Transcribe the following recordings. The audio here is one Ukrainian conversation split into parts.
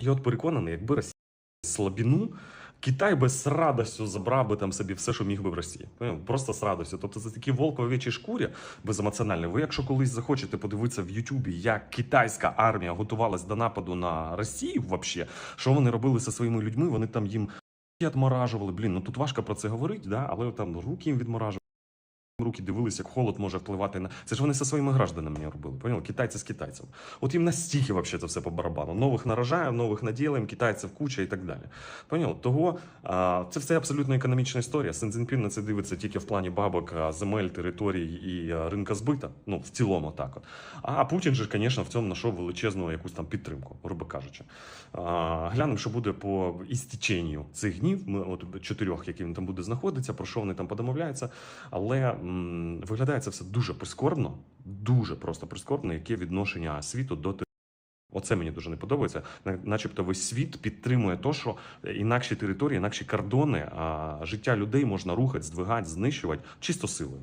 Я от переконаний, якби Росія слабіну, Китай би з радістю забрав би там собі все, що міг би в Росії. Просто з радістю. Тобто це такі волк в овечій шкурі беземоціональні. Ви, якщо колись захочете подивитися в Ютубі, як китайська армія готувалась до нападу на Росію, вообще, що вони робили зі своїми людьми, вони там їм відморажували. Блін, ну тут важко про це говорити, да? але там руки їм відморажували. Руки дивились, як холод може впливати на це ж вони зі своїми гражданами робили. Поняли? Китайці з китайцем. От їм настільки вообще це все по барабану. Нових наражаємо, нових наділаємо, китайців куча і так далі. Поняли? Того а, це все абсолютно економічна історія. Сен Цзіньпін на це дивиться тільки в плані бабок, земель, територій і ринка збита. Ну в цілому так. От. А Путін же, звісно, в цьому знайшов величезну якусь там підтримку, грубо кажучи. Глянемо, що буде по істіченню цих днів. Ми от чотирьох, які він там буде знаходитися, про що вони там подомовляються. Але виглядає це все дуже прискорбно, дуже просто прискорбно, яке відношення світу до. Оце мені дуже не подобається. Начебто весь світ підтримує те, що інакші території, інакші кордони, а життя людей можна рухати, здвигати, знищувати чисто силою.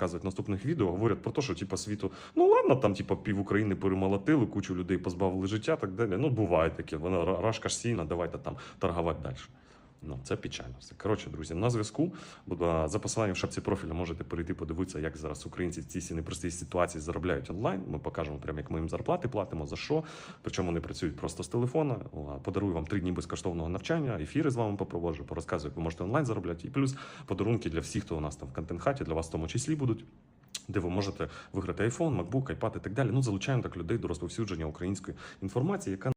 в наступних відео, говорять про те, що типу, світу, ну ладно, там типу, пів України перемолотили, кучу людей позбавили життя, так далі. Ну буває таке. Вона рашка ж сильна, давайте там торгувати далі. Ну, це печально. все. Коротше, друзі, на зв'язку. За посиланням в шапці профіля можете перейти подивитися, як зараз українці в цій всі непростій ситуації заробляють онлайн. Ми покажемо прямо, як ми їм зарплати платимо, за що. Причому вони працюють просто з телефона. Подарую вам три дні безкоштовного навчання, ефіри з вами попроводжу, порозказую, як ви можете онлайн заробляти. І плюс подарунки для всіх, хто у нас там в контент-хаті, для вас в тому числі будуть. Де ви можете виграти iPhone, MacBook, iPad і так далі. Ну, залучаємо так людей до розповсюдження української інформації, яка